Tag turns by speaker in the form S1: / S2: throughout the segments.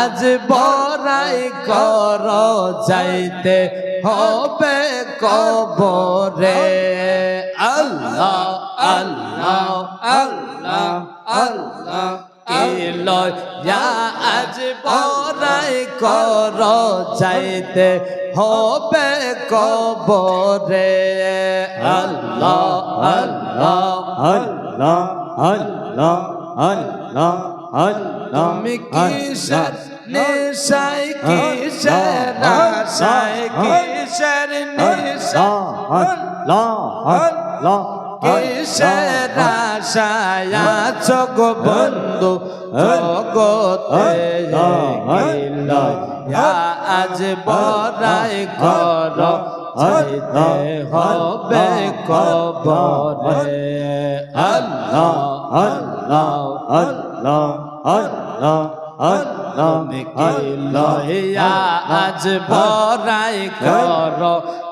S1: আজ বড়াই কর, যাইতে হবে কবরে। আল্লাহ আল্লাহ
S2: আল্লাহ আল্লাহ।
S1: আজ বড়াই কর, যাইতে হবে কবরে। আল্লাহ আল্লাহ
S2: আল্লাহ। আল্লাহ আল্লাহ আল্লাহ
S1: তুমি কিসের নেশায়, কিসের আশায়, কিসের নেশায়?
S2: আল্লাহ আল্লাহ
S1: কিসের আশায় আছো গো বন্ধু? জগতে গিলা আজ বড়াই কর যাইতে হবে কবরে। আল্লাহ আজ বড়াই কর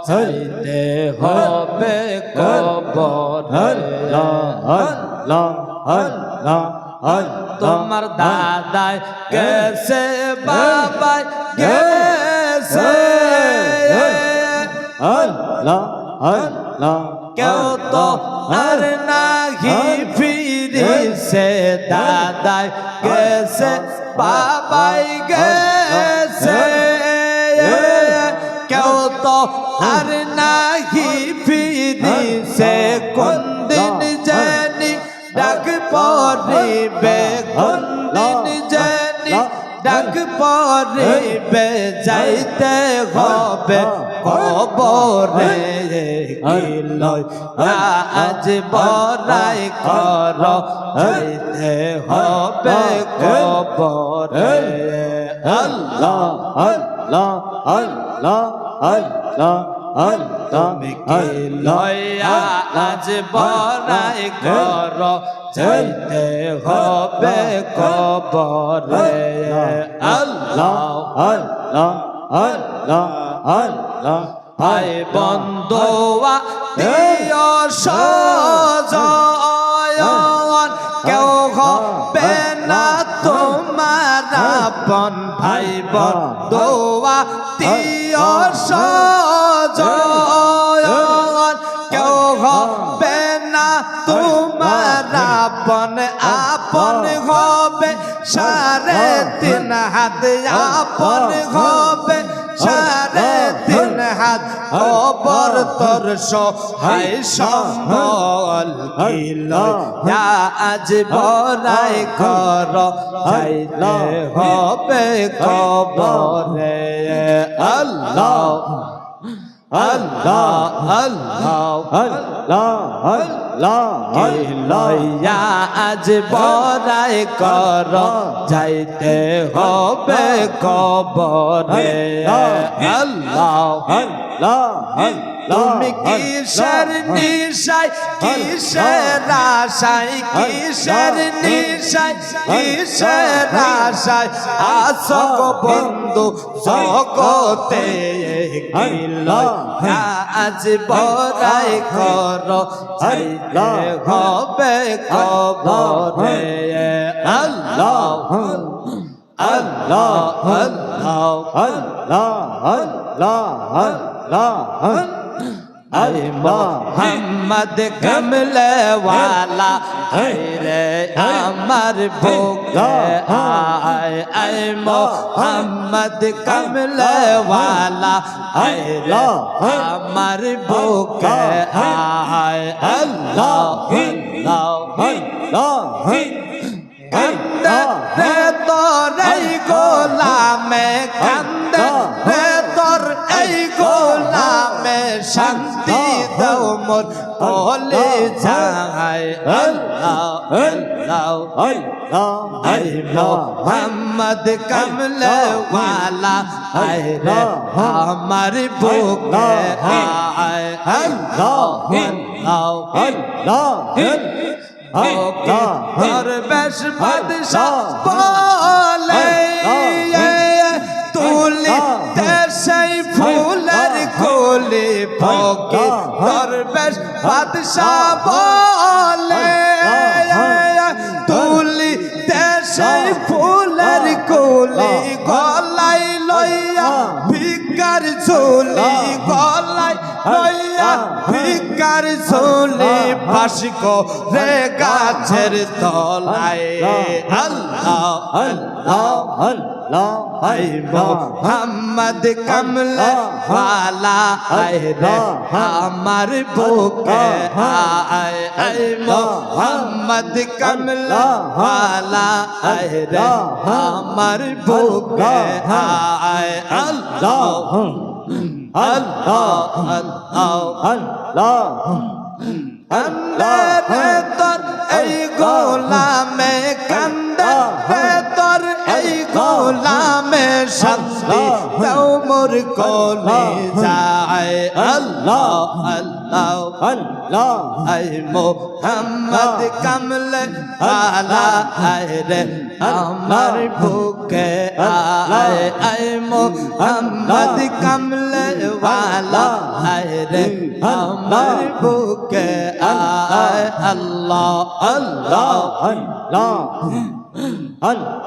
S1: যাইতে হবে কবরে তোমার দাদাই গেছে বাবাই গেছে।
S2: আল্লাহ আল্লাহ।
S1: কেউ তো আর নাহি ফিরিছে দাদাই গেছে বাবাই গেছে কেউ তো আর নাহি ফিরিছে কোন দিন জানি ডাক পড়িবে কোন দিন জানি ডাক পড়িবে যাইতে হবে কবরে গিল আজ বড়াই কর যাইতে হবে কবরে। আল্লাহ
S2: আল্লাহ আল্লাহ আল্লাহ
S1: তুমি লয়া? আজ বড়াই কর যাইতে হবে কবরে। আল্লাহ
S2: আল্লাহ আল্লাহ। আল্লাহ
S1: ভাই বন্ধুয়া দিয় সজয়ন কেউ হবে না তোমার আপন ভাই বন্ধুয়া দিয় সজয়ন কেউ হবে না তোমার আপন আপন হবে সাড়ে তিন হাত আপন হবে সাড়ে তিন হাত অবর তোর সহায় সম্বল কিল আজ বড়াই কর যাইতে হবে কবরে আল্লাহ আল্লাহ আল্লাহ
S2: আল্লাহ আল্লাহ
S1: লইয়া আজ বড়াই কর যাইতে হবে কবরে। আল্লাহ
S2: আল্লাহ।
S1: তুমি কিসের নিশায় কিসের আশায় কিসের নিশায় কিসের আশায়? আসক বন্ধু গিল আজ বড়াই কর হবে কবরে। আল্লাহ আল্লাহ আল্লাহ
S2: আল্লাহ আল্লাহ আল্লাহ।
S1: মোহাম্মদ কমলে ওয়ালা রে আমার বুকে আয় আয় মোহাম্মদ কমলে ওয়ালা রে আমার বুকে আয় আল্লাহ আল্লাহ রে তোর গোলামে কান্দে শান্তি দাও মোর বলে যায় আল্লাহ আল্লাহ আই মোহাম্মদ কমলে ওয়ালা আয় রে আমার বুকে আয় আল্লাহ আল্লাহ দরবেশ বাদশাহ বলে তুলি দরবেশ বাদশাহ বলে তুলি দেশে ফুলের কোলে গলাই লইয়া ভিকার চলি গলাই লইয়া ভিকার চলে ফাঁসি রে গাছের তলায়। আল্লাহ
S2: আল্লাহ
S1: মোহাম্মদ কমলা আয় রে আমার বুকে আয় আয় মোহাম্মদ কমলা ওয়ালা আয় রে আমার বুকে আয় আল্লাহ আল্লাহ আল্লাহ
S2: আল্লাহ
S1: কান্দে তোর এই গোলামে কান্দে তোর এই গোলামে শান্তি দাও মোর কোলে যায়। আল্লাহ। আল্লাহ।
S2: আল্লাহ।
S1: আই মোহাম্মদ কমলে আলা রে। আমার বুকে আয়। আয় মোহাম্মদ কমলে ওয়ালা রে। আমার বুকে আয়। আল্লাহ। আল্লাহ।
S2: আল্লাহ।